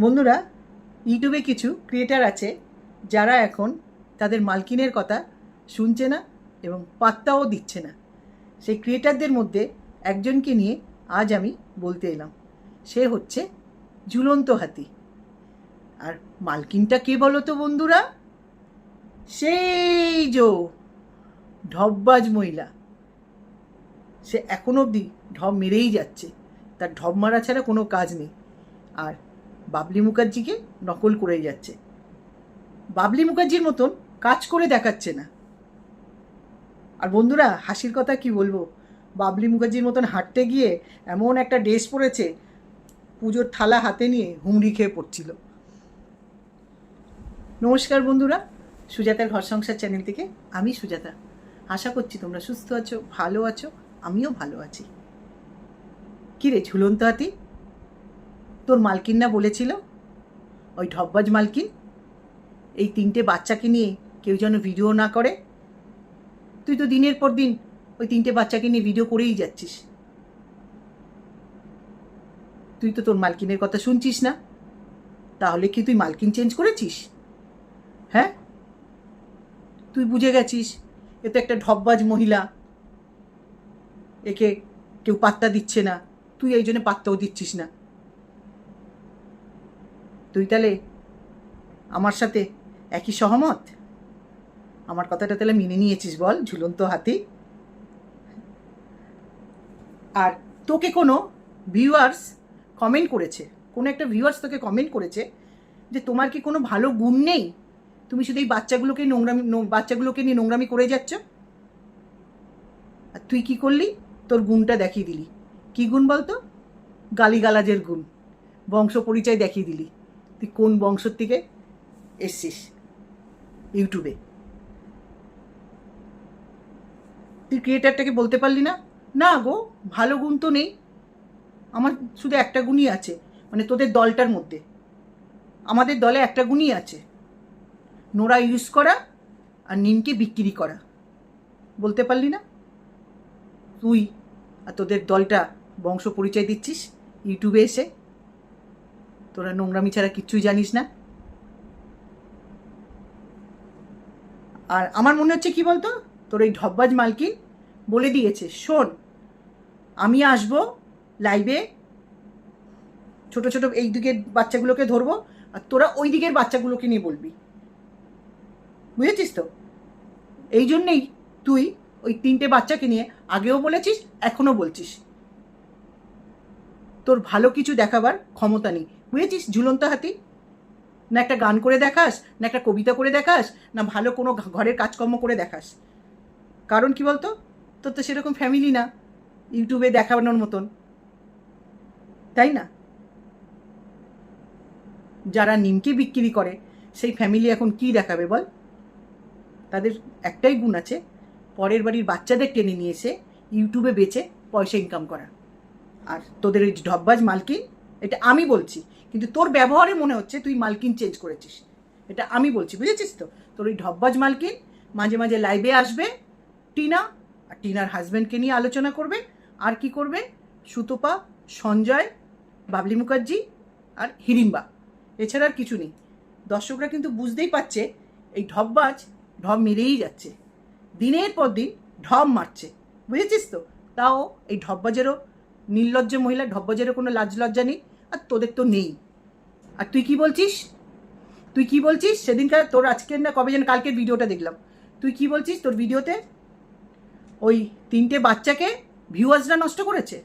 বন্ধুরা, ইউটিউবে কিছু ক্রিয়েটার আছে যারা এখন তাদের মালকিনের কথা শুনছে না এবং পাত্তাও দিচ্ছে না। সেই ক্রিয়েটারদের মধ্যে একজনকে নিয়ে আজ আমি বলতে এলাম। সে হচ্ছে ঝুলন্ত হাতি। আর মালকিনটা কে বলো তো বন্ধুরা? সেই যো ঢববাজ মহিলা। সে এখন অবধি ঢব মেরেই যাচ্ছে। তার ঢব মারা ছাড়া কোনো কাজ নেই। আর বাবলি মুখার্জিকে নকল করে যাচ্ছে। বাবলি মুখার্জির মতন কাজ করে দেখাচ্ছে না। আর বন্ধুরা, হাসির কথা কি বলব? বাবলি মুখার্জির মতন হাঁটতে গিয়ে এমন একটা ড্রেস পরেছে, পুজোর থালা হাতে নিয়ে হুমড়ি খেয়ে পড়ছিল। নমস্কার বন্ধুরা, সুজাতার ঘর সংসার চ্যানেল থেকে আমি সুজাতা। আশা করছি তোমরা সুস্থ আছো, ভালো আছো, আমিও ভালো আছি। কী রে, ঝুলন্ত হাতি? তোর মালকিন না বলেছিল? ওই ঢব্বাজ মালকিন? এই তিনটে বাচ্চাকে নিয়ে কেউ যেন ভিডিও না করে? তুই তো দিনের পর দিন ওই তিনটে বাচ্চাকে নিয়ে ভিডিও করেই যাচ্ছিস। তুই তো তোর মালকিনের কথা শুনছিস না। তাহলে কি তুই মালকিন চেঞ্জ করেছিস? হ্যাঁ? তুই বুঝে গেছিস, এ তো একটা ঢব্বাজ মহিলা। একে কেউ পাত্তা দিচ্ছে না। তুই এই জন্য পাত্তাও দিচ্ছিস না। তুই তাহলে আমার সাথে একই সহমত? আমার কথাটা তাহলে মেনে নিয়েছিস বল, ঝুলন্ত হাতি। আর তোকে কোনো ভিউয়ার্স কমেন্ট করেছে, কোনো একটা ভিউয়ার্স তোকে কমেন্ট করেছে যে তোমার কি কোনো ভালো গুণ নেই? তুমি শুধু এই বাচ্চাগুলোকে নোংরামি বাচ্চাগুলোকে নিয়ে নোংরামি করে যাচ্ছ? আর তুই কি করলি? তোর গুণটা দেখিয়ে দিলি। কি গুণ বলতো? গালিগালাজের গুণ। বংশ পরিচয় দেখিয়ে দিলি। তুই কোন বংশ থেকে এসছিস? ইউটিউবে। তুই ক্রিয়েটারটাকে বলতে পারলি না? না গো, ভালো গুণ তো নেই। আমার শুধু একটা গুণই আছে মানে তোদের দলটার মধ্যে। আমাদের দলে একটা গুণই আছে। নোরা ইউজ করা আর নিমকে বিক্রি করা। বলতে পারলি না? তুই আর তোদের দলটা বংশ পরিচয় দিচ্ছিস, ইউটিউবে এসে। তোরা নোংরামি ছাড়া কিচ্ছুই জানিস না। আর আমার মনে হচ্ছে কি বলতো? তোর এই ঢব্বাজ মালকিন বলে দিয়েছে, শোন, আমি আসব লাইভে ছোট ছোট এই দিকের বাচ্চাগুলোকে ধরবো, আর তোরা ওই দিকের বাচ্চাগুলোকে নিয়ে বলবি। বুঝেছিস তো? এই জন্যেই তুই ওই তিনটে বাচ্চাকে নিয়ে আগেও বলেছিস, এখনও বলছিস। তোর ভালো কিছু দেখাবার ক্ষমতা নেই। বুঝেছিস ঝুলন্ত হাতি? না একটা গান করে দেখাস, না একটা কবিতা করে দেখাস, না ভালো কোনো ঘরের কাজকর্ম করে দেখাস। কারণ কি বলতো? তোর তো সেরকম ফ্যামিলি না, ইউটিউবে দেখানোর মতন। তাই না? যারা নিমকে বিক্রি করে, সেই ফ্যামিলি এখন কি দেখাবে বল? তাদের একটাই গুণ আছে, পরের বাড়ির বাচ্চাদের টেনে নিয়ে এসে ইউটিউবে বেচে পয়সা ইনকাম করা। আর তোদের ওই ঢব্বাজ মালকিন, এটা আমি বলছি কিন্তু তোর ব্যবহারে মনে হচ্ছে তুই মালকিন চেঞ্জ করেছিস। এটা আমি বলছি, বুঝেছিস তো? তোর ওই ঢব্বাজ মালকিন মাঝে মাঝে লাইভে আসবে, টিনা আর টিনার হাজব্যান্ডকে নিয়ে আলোচনা করবে, আর কি করবে? সুতপা, সঞ্জয়, বাবলি মুখার্জি আর হিড়িম্বা এছাড়া আর কিছু নেই। দর্শকরা কিন্তু বুঝতেই পারছে, এই ঢববাজ ঢব মেরেই যাচ্ছে। দিনের পর দিন ঢব মারছে। বুঝেছিস তো? তাও এই ঢব্বাজেরও নির্লজ্জ মহিলা, ঢব্বাজেরও কোনো লাজ লজ্জা নেই, আর তোদের তো নেই। আর তুই কি বলছিস? তুই কি বলছিস? সেদিনকার তোর আজকের না কবে যেন কালকের ভিডিওটা দেখলাম। তুই কি বলছিস তোর ভিডিওতে? ওই তিনটে বাচ্চাকে ভিউয়ার্সরা নষ্ট করেছে।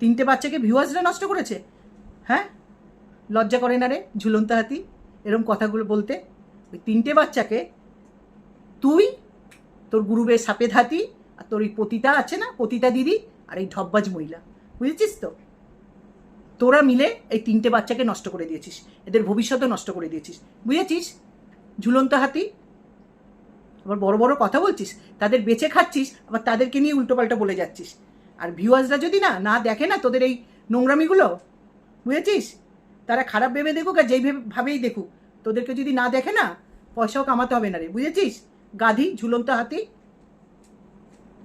তিনটে বাচ্চাকে ভিউয়ার্সরা নষ্ট করেছে। হ্যাঁ? লজ্জা করে না রে, ঝুলন্ত হাতি? এরম কথাগুলো বলতে ওই তিনটে বাচ্চাকে তুই, তোর গুরুবের সাপেদ হাতি আর তোর ওই পতিতা আছে না, পতিতা দিদি আর এই ঢব্বাজ মহিলা। বুঝেছিস তো? তোরা মিলে এই তিনটে বাচ্চাকে নষ্ট করে দিয়েছিস, এদের ভবিষ্যতও নষ্ট করে দিয়েছিস। বুঝেছিস? ঝুলন্ত হাতি? আবার বড় বড় কথা বলছিস? তাদের বেঁচে খাচ্ছিস, আবার তাদেরকে নিয়ে উল্টোপাল্টা বলে যাচ্ছিস। আর ভিউয়ার্সরা যদি না না দেখে না তোদের এই নোংরামিগুলো, বুঝেছিস? তারা খারাপ ভেবে দেখুক আর যেই ভেবে- ভাবেই দেখুক। তোদেরকে যদি না দেখে না, পয়সাও কামাতে হবে না রে, বুঝেছিস? গাধি, ঝুলন্ত হাতি।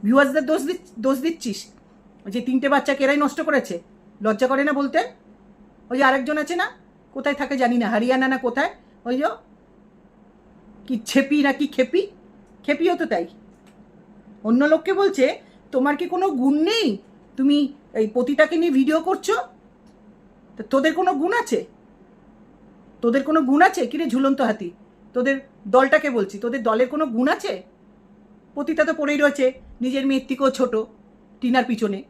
ভিউয়ার্সদের দোষ দোষ দিচ্ছিস যে তিনটে বাচ্চা কেরাই নষ্ট করেছে? লজ্জা করে না বলতে? ওই যে আরেকজন আছে না? কোথায় থাকে জানি না, হারিয়ানা না কোথায়? ওই যে কি ছেপি না কি খেপি? খেপিও তো তাই। অন্য লোককে বলছে, তোমার কি কোনো গুণ নেই? তুমি এই পতিতাকে নিয়ে ভিডিও করছ? তা তোদের কোনো গুণ আছে? তোদের কোনো গুণ আছে? কিরে ঝুলন্ত হাতি? তোদের দলটাকে বলছি, তোদের দলের কোনো গুণ আছে? পতিতা তো পড়েই রয়েছে, নিজের মেয়ের থেকেও ছোটো, টিনার পিছনে।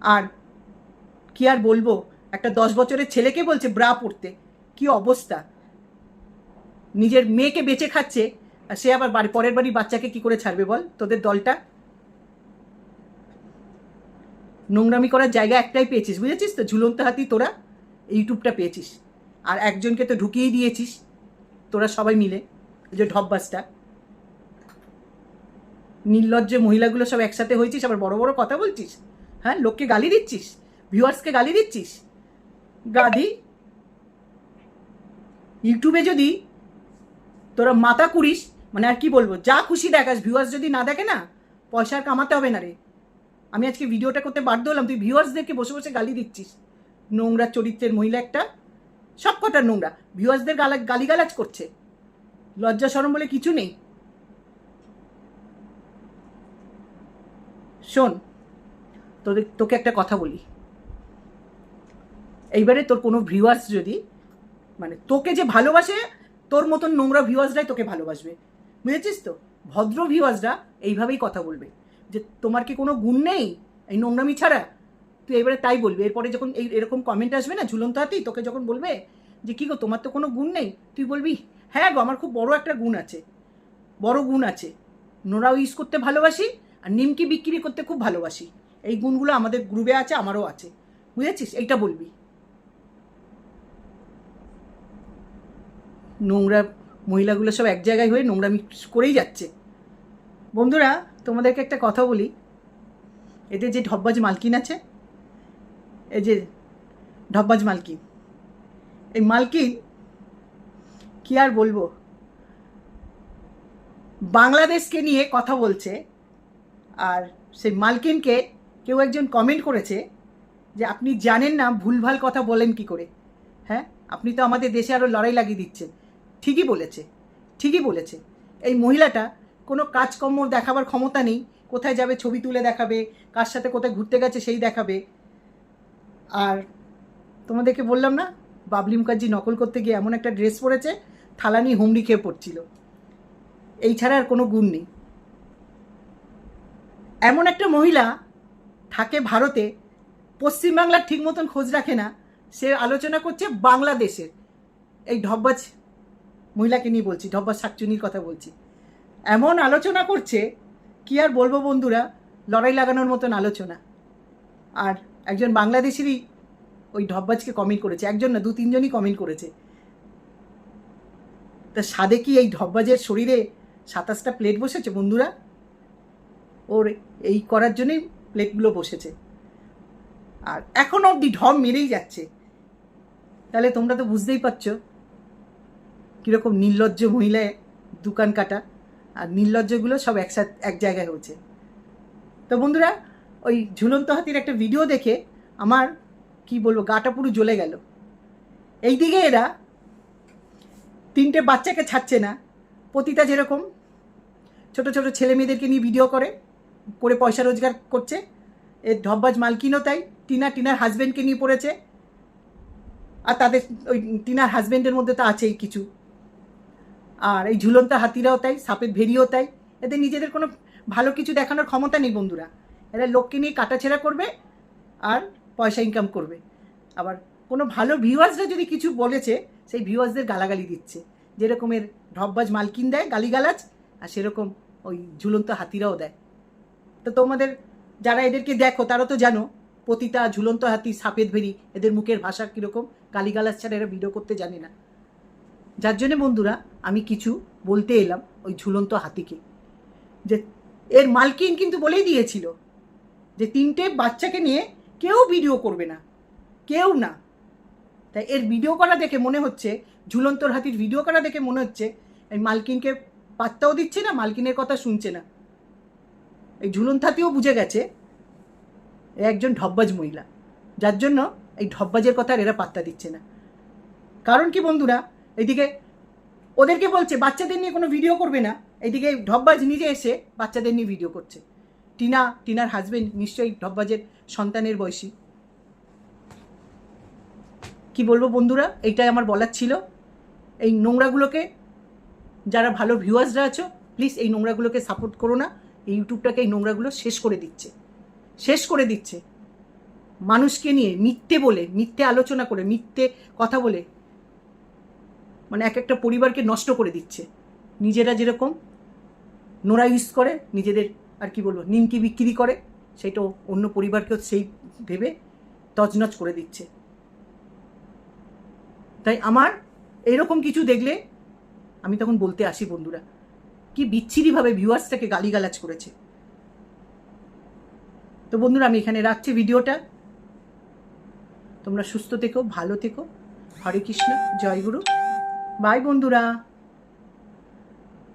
আর কি আর বলব? একটা দশ বছরের ছেলেকে বলছে ব্রা পড়তে। কি অবস্থা? নিজের মেয়েকে বেঁচে খাচ্ছে, আর সে আবার বাড়ি পরের বাড়ির বাচ্চাকে কি করে ছাড়বে বল? তোদের দলটা? নোংরামি করার জায়গা একটাই পেয়েছিস, বুঝেছিস তো? ঝুলন্ত হাতি তোরা, ইউটিউবটা পেয়েছিস। আর একজনকে তো ঢুকিয়েই দিয়েছিস, তোরা সবাই মিলে যে ঢপবাসটা নির্লজ্জ মহিলাগুলো সব একসাথে হয়েছিস, আবার বড় বড় কথা বলছিস? হ্যাঁ লোককে গালি দিচ্ছিস? ভিউয়ার্সকে গালি দিচ্ছিস? গাধি ইউটিউবে যদি তোরা মাথা কুড়িস মানে আর কি বলব, যা খুশি দেখাস, ভিউয়ার্স যদি না দেখে না, পয়সা কামাতে হবে না রে। আমি আজকে ভিডিওটা করতে বাধ্য হলাম, তুই ভিউয়ার্সদেরকে বসে বসে গালি দিচ্ছিস। নোংরা চরিত্রের মহিলা একটা সব কটার নোংরা। ভিউয়ার্সদের গালা গালিগালাজ করছে। লজ্জা সরম বলে কিছু নেই। শোন তোদের, তোকে একটা কথা বলি। এইবারে তোর কোনো ভিউয়ার্স যদি মানে তোকে যে ভালোবাসে, তোর মতন নোংরা ভিউয়ার্সরাই তোকে ভালোবাসবে। বুঝেছিস তো? ভদ্র ভিউয়ার্সরা এইভাবেই কথা বলবে। যে তোমার কি কোনো গুণ নেই? এই নোংরামি ছাড়া? তুই এবারে তাই বলবি। এরপরে যখন এই, এরকম কমেন্ট আসবে না ঝুলন্ত হাতি, তোকে যখন বলবে যে, কী গো, তোমার তো কোনো গুণ নেই? তুই বলবি হ্যাঁ গো, আমার খুব বড় একটা গুণ আছে। বড় গুণ আছে। নোরাও ইউজ করতে ভালোবাসি, আর নিমকি বিক্রি করতে খুব ভালোবাসি। এই গুণগুলো আমাদের গ্রুপে আছে, আমারও আছে। বুঝেছিস? এইটা বলবি। নোংরা মহিলাগুলো সব এক জায়গায় হয়ে নোংরামি করেই যাচ্ছে। বন্ধুরা, তোমাদেরকে একটা কথা বলি। এদের যে ঢব্বাজ মালকিন আছে, এই যে ঢব্বাজ মালকিন, এই মালকিন, কি আর বলব? বাংলাদেশকে নিয়ে কথা বলছে, আর সেই মালকিনকে কেউ একজন কমেন্ট করেছে যে, আপনি জানেন না, ভুলভাল কথা বলেন কি করে? হ্যাঁ? আপনি তো আমাদের দেশে আরও লড়াই লাগিয়ে দিচ্ছেন। ঠিকই বলেছে ঠিকই বলেছে। এই মহিলাটা কোনো কাজকর্ম দেখাবার ক্ষমতা নেই, কোথায় যাবে, ছবি তুলে দেখাবে, কার সাথে কোথায় ঘুরতে গেছে সেই দেখাবে। আর তোমাদেরকে বললাম না, বাবলি মুখার্জি নকল করতে গিয়ে এমন একটা ড্রেস পরেছে থালানি হুমড়ি খেয়ে পড়ছিল। এই ছাড়া আর কোনো গুণ নেই। এমন একটা মহিলা থাকে ভারতে পশ্চিমবাংলার ঠিক মতন খোঁজ রাখে না, সে আলোচনা করছে বাংলাদেশের। এই ঢব্বাজ মহিলাকে নিয়ে বলছি ঢব্বাজ শাকচুনির কথা বলছি। এমন আলোচনা করছে, কি আর বলব বন্ধুরা, লড়াই লাগানোর মতন আলোচনা। আর একজন বাংলাদেশেরই ওই ঢব্বাজকে কমেন্ট করেছে, একজন না দু তিনজনই কমেন্ট করেছে। তা সাদে কি এই ঢব্বাজের শরীরে সাতাশটা প্লেট বসেছে বন্ধুরা? ওর এই করার জন্যই প্লেটগুলো বসেছে। আর এখন অবধি ঢম মেরেই যাচ্ছে। তাহলে তোমরা তো বুঝতেই পারছ কীরকম নির্লজ্জ মহিলায় দোকান কাটা। আর নির্লজ্জগুলো সব একসাথে, এক জায়গায় হচ্ছে তো বন্ধুরা, ওই ঝুলন্ত হাতির একটা ভিডিও দেখে আমার, কি বলব, গাটা পুরো জ্বলে গেল। এইদিকে এরা তিনটে বাচ্চাকে ছাড়ছে না। পতিতা যেরকম ছোট ছোট ছেলে মেয়েদেরকে নিয়ে ভিডিও করে করে পয়সা রোজগার করছে। এর ঢব্বাজ মালকিনও তাই, টিনা, টিনার হাজব্যান্ডকে নিয়ে পড়েছে। আর তাদের, ওই টিনার হাজব্যান্ডের মধ্যে তো আছেই কিছু। আর এই ঝুলন্ত হাতিরাও তাই, সাপের ভেরিও তাই। এদের নিজেদের কোনো ভালো কিছু দেখানোর ক্ষমতা নেই বন্ধুরা। এরা লোককে নিয়ে কাটাছেড়া করবে আর পয়সা ইনকাম করবে। আবার কোনো ভালো ভিউয়ার্সরা যদি কিছু বলেছে, সেই ভিউয়ার্সদের গালাগালি দিচ্ছে। যেরকমের ঢব্বাজ মালকিন দেয় গালিগালাজ, আর সেরকম ওই ঝুলন্ত হাতিরাও দেয়। তো তোমাদের যারা এদেরকে দেখো, তারা তো জানো, পতিতা, ঝুলন্ত হাতি সাপেদ ভেরি এদের মুখের ভাষা কীরকম, গালিগালাজ ছাড়া এরা ভিডিও করতে জানে না। যার জন্যে বন্ধুরা, আমি কিছু বলতে এলাম ওই ঝুলন্ত হাতিকে। যে এর মালকিন কিন্তু বলেই দিয়েছিল যে তিনটে বাচ্চাকে নিয়ে কেউ ভিডিও করবে না, কেউ না। তাই এর ভিডিও করা দেখে মনে হচ্ছে, ঝুলন্তর হাতির ভিডিও করা দেখে মনে হচ্ছে, এই মালকিনকে পাত্তাও দিচ্ছে না, মালকিনের কথা শুনছে না। এই ঝুলন্ত হাতিও বুঝে গেছে একজন ঢব্বাজ মহিলা। যার জন্য এই ঢপবাজের কথা আর এরা পাত্তা দিচ্ছে না। কারণ কি বন্ধুরা? এইদিকে ওদেরকে বলছে, বাচ্চাদের নিয়ে কোনো ভিডিও করবে না। এইদিকে ঢপবাজ নিজে এসে বাচ্চাদের নিয়ে ভিডিও করছে। টিনা, টিনার হাজবেন্ড নিশ্চয়ই ঢপবাজের সন্তানের বয়সী। কি বলব বন্ধুরা? এইটাই আমার বলার ছিল। এই নোংরাগুলোকে যারা ভালো ভিউয়ার্সরা আছো প্লিজ এই নোংরাগুলোকে সাপোর্ট করো না। ইউটিউবটাকে এই নোংরাগুলো শেষ করে দিচ্ছে। শেষ করে দিচ্ছে। মানুষকে নিয়ে মিথ্যে বলে, মিথ্যে আলোচনা করে, মিথ্যে কথা বলে মানে এক একটা পরিবারকে নষ্ট করে দিচ্ছে। নিজেরা যেরকম নোরা ইউজ করে, নিজেদের আর কি বলব, নিমকি বিক্রি করে সেটাও অন্য পরিবারকেও সেই ভেবে তছনছ করে দিচ্ছে। তাই আমার এরকম কিছু দেখলে আমি তখন বলতে আসি বন্ধুরা। কি বিচ্ছিরিভাবে ভিউয়ার্সটাকে গালিগালাজ করেছে। তো বন্ধুরা, আমি এখানে রাখছি ভিডিওটা। তোমরা সুস্থ থেকো, ভালো থেকো। হরে কৃষ্ণ, জয় গুরু। বাই বন্ধুরা।